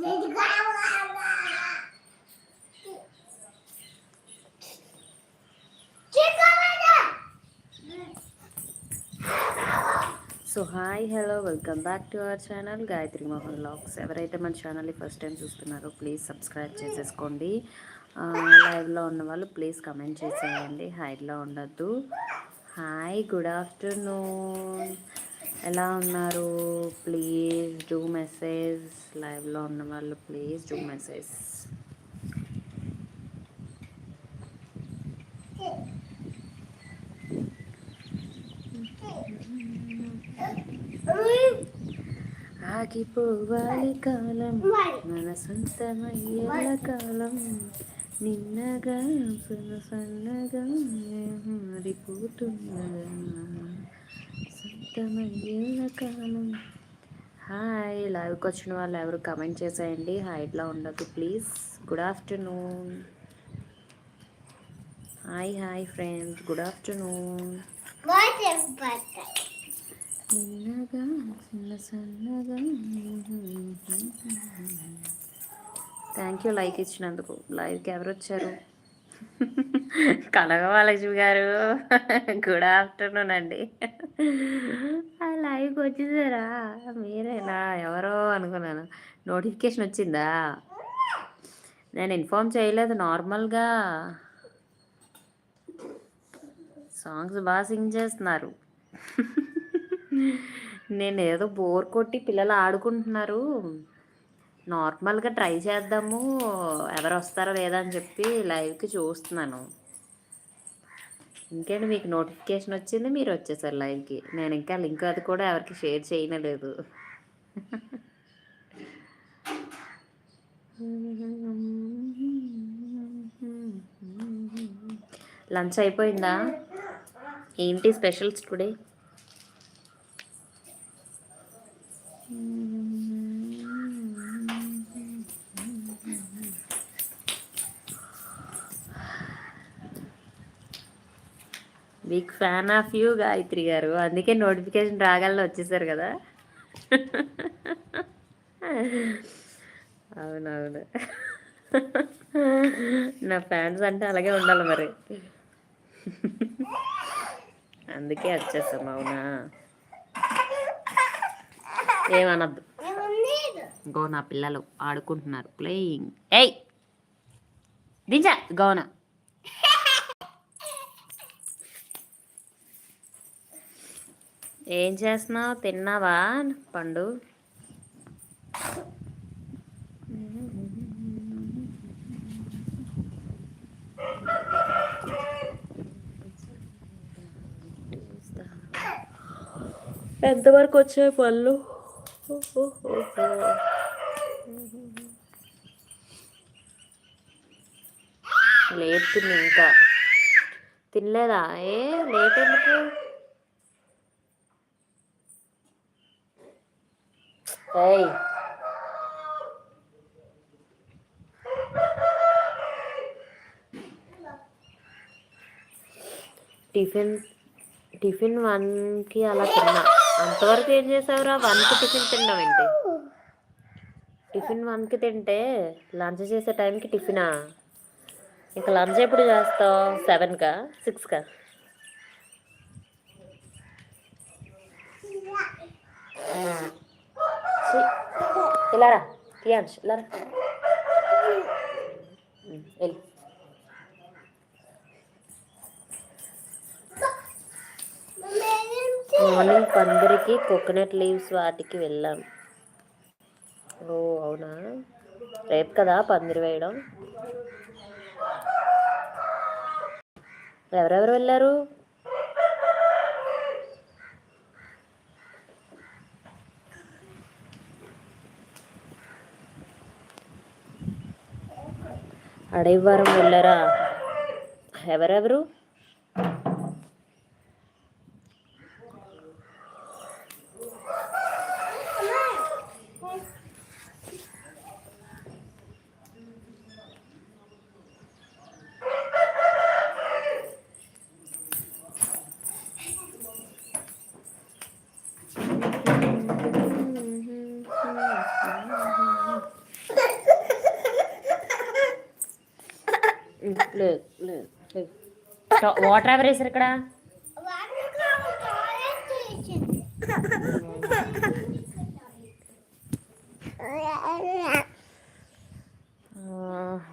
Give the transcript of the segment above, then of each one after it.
So hi hello welcome back to our channel Gayatri Mohan lakhs ఎవరైతే మన ఛానల్ని first time చూస్తున్నారో ప్లీజ్ సబ్స్క్రైబ్ చేసేసుకోండి. లైవ్లో ఉన్న వాళ్ళు ప్లీజ్ కమెంట్ చేసేయండి. హైడ్లో ఉండొద్దు. హాయ్ గుడ్ ఆఫ్టర్నూన్ ఎలా ఉన్నారు? ప్లీజ్ డూ మెసేజ్ లైవ్లో ఉన్న వాళ్ళు ప్లీజ్ డూ మెసేజ్ ఆగిపోవాలి కాలం. మన సొంతమయ్యేల కాలం. నిన్నగా సన్నగా మారిపోతున్నదా కాలం హాయ్ లైవ్కి వచ్చిన వాళ్ళు ఎవరు కమెంట్ చేసేయండి హైట్లో ఉండదు please good afternoon hi hi friends good afternoon చిన్నగా చిన్న సన్నగా థ్యాంక్ యూ లైక్ ఇచ్చినందుకు లైవ్కి ఎవరు వచ్చారు కనకమహాలక్ష్మి గారు. గుడ్ ఆఫ్టర్నూన్ అండి. లైవ్కి వచ్చేసారా? మీరేనా? ఎవరో అనుకున్నాను. నోటిఫికేషన్ వచ్చిందా? నేను ఇన్ఫామ్ చేయలేదు. నార్మల్గా సాంగ్స్ బాగా సింగ్ చేస్తున్నారు. నేను ఏదో బోర్ కొట్టి పిల్లలు ఆడుకుంటున్నారు. నార్మల్గా ట్రై చేద్దాము ఎవరు వస్తారో లేదా అని చెప్పి లైవ్కి చూస్తున్నాను. ఇంకేంటి మీకు నోటిఫికేషన్ వచ్చింది? మీరు వచ్చేసారు లైవ్కి. నేను ఇంకా లింక్ అది కూడా ఎవరికి షేర్ చేయనలేదు లంచ్ అయిపోయిందా? ఏంటి specials today? Big fan of you Gayatri గారు. అందుకే నోటిఫికేషన్ రాగాల్లో వచ్చేసారు కదా. అవునవును. నా ఫ్యాన్స్ అంటే అలాగే ఉండాలి మరి. అందుకే వచ్చేసాం అవునా? ఏమనద్దు. గో నా పిల్లలు ఆడుకుంటున్నారు ప్లేయింగ్ ఏయ్! దించా గోన. ఏం చేస్తున్నావు? తిన్నావా పండు? ఎంతవరకు వచ్చాయి పళ్ళు? లేపుతుంది ఇంకా. తినలేదా? ఏ లేట్ ఎందుకు ఏయ్. టిఫిన్ టిఫిన్ వన్కి అలా తిన్నా. అంతవరకు ఏం చేసావురా? వన్కి టిఫిన్ తిన్నాం ఏంటి టిఫిన్ వన్కి తింటే లంచ్ చేసే టైంకి టిఫినా? ఇంకా లంచ్ ఎప్పుడు చేస్తావు? సెవెన్కా? సిక్స్కా? ఇలారా తీయాన్స్ ఇలారా వెళ్ళి మార్నింగ్ పందిరికి కోకోనట్ లీవ్స్ వాటికి వెళ్ళాం. ఓ అవునా? రేపు కదా పందిరి వేయడం? ఎవరెవరు వెళ్ళారు? అడవివారం వెళ్ళారా? ఎవరెవరు? లేదు లేదు లేదు. వాటర్ ఎవరు వేసారు ఇక్కడ?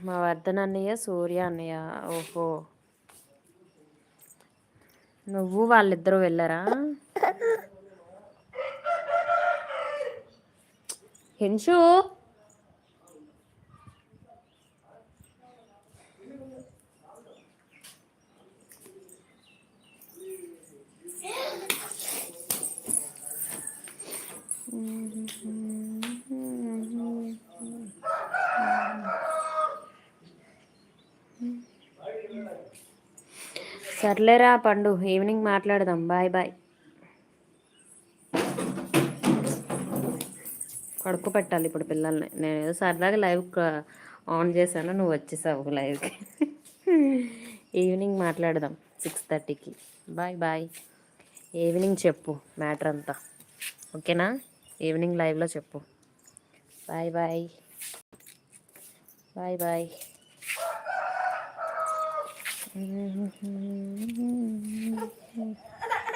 మా వర్ధన్ అన్నయ్య సూర్య అన్నయ్య. ఓహో. నువ్వు వాళ్ళిద్దరూ వెళ్ళారా? హింషు? సర్లేరా పండు ఈవినింగ్ మాట్లాడదాం బాయ్ బాయ్. కడుక్కు పెట్టాలి ఇప్పుడు పిల్లల్ని. నేను ఏదో సరదాగా లైవ్ ఆన్ చేశాను నువ్వు వచ్చేసావు లైవ్కి. ఈవినింగ్ మాట్లాడదాం సిక్స్ థర్టీకి. Bye bye. ఈవినింగ్ చెప్పు మ్యాటర్ అంతా. ఓకేనా? ఈవినింగ్ లైవ్లో చెప్పు. Bye bye. Bye bye. Mm-hmm.